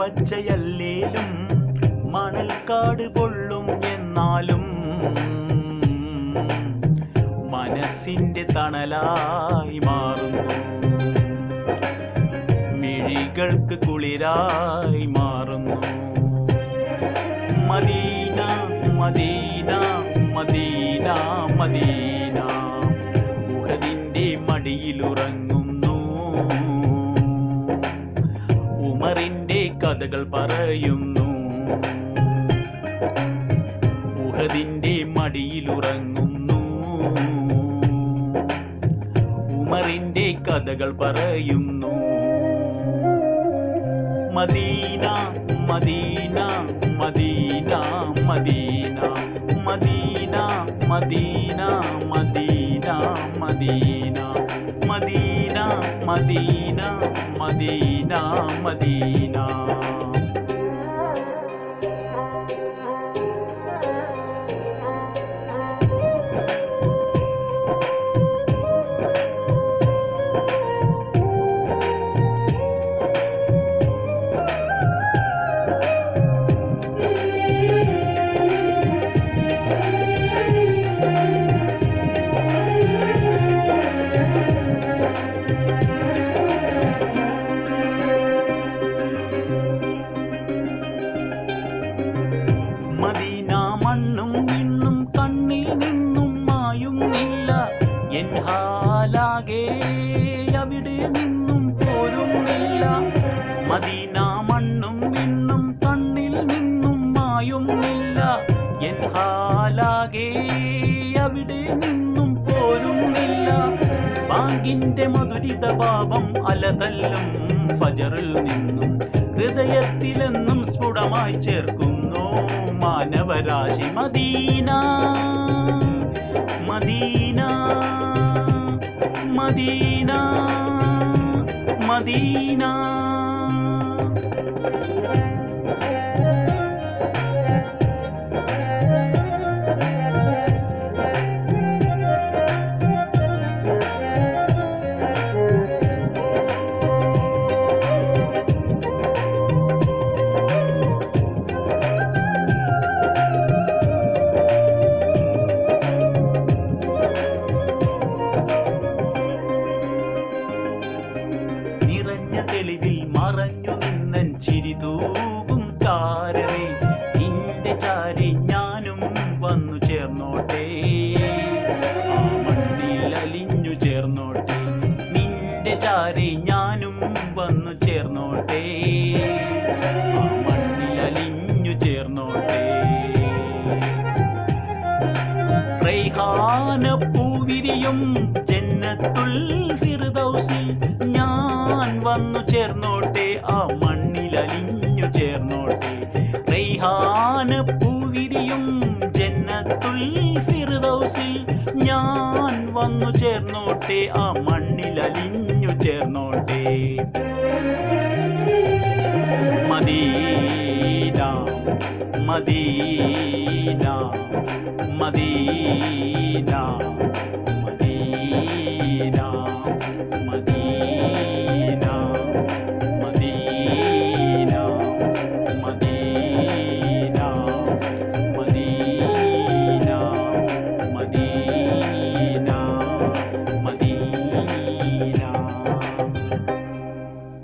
പച്ചയല്ലേലും മണൽക്കാട് കൊള്ളും എന്നാലും മനസ്സിന്റെ തണലായി മാറുന്നു. മിഴികൾക്ക് കുളിരായി മാറുന്നു. Medina Medina Medina Medina. മുഖതിന്റെ മടിയിലുറങ്ങുന്നു ഉമറിന്റെ കഥകൾ പറയുന്നു ഉഹദിന്റെ മടിയിലുറങ്ങുന്നു ഉമറിന്റെ കഥകൾ പറയുന്നു Medina Medina Medina Medina Medina Medina Medina Medina Medina Medina Medina ராமதீ ഹാലാകെ അവിടെ നിന്നും പോരുന്നില്ല. മദീന മണ്ണും ഇന്നും കണ്ണിൽ നിന്നും മായുന്നില്ല. എൻ ഹാലാകെ അവിടെ നിന്നും പോരുന്നില്ല. ബാങ്കിന്റെ മധുരിത പാപം അലതല്ലും ഫജറിൽ നിന്നും. ഹൃദയത്തിലെന്നും സ്ഫുടമായി ചേർക്കുന്നു മാനവരാശി മദീന. மதீனா ചാരി ഞാനും വന്നു ചേർന്നോട്ടെ. അലിഞ്ഞു ചേർന്നോട്ടെ. റൈഹാന പൂവിരിയും ജന്നത്തുൽ ഫിർദൗസിൽ ഞാൻ വന്നു ചേർന്നോട്ടെ. ആ മണ്ണിൽ അലിഞ്ഞു ചേർന്നോട്ടെ. റൈഹാന പൂവിരിയും ജന്നത്തുൽ ഫിർദൗസിൽ ഞാൻ വന്നു ചേർന്നോട്ടെ. ആ മണ്ണിൽ അലിഞ്ഞു ചേർന്നോട്ടെ മദീന മദീന മദീന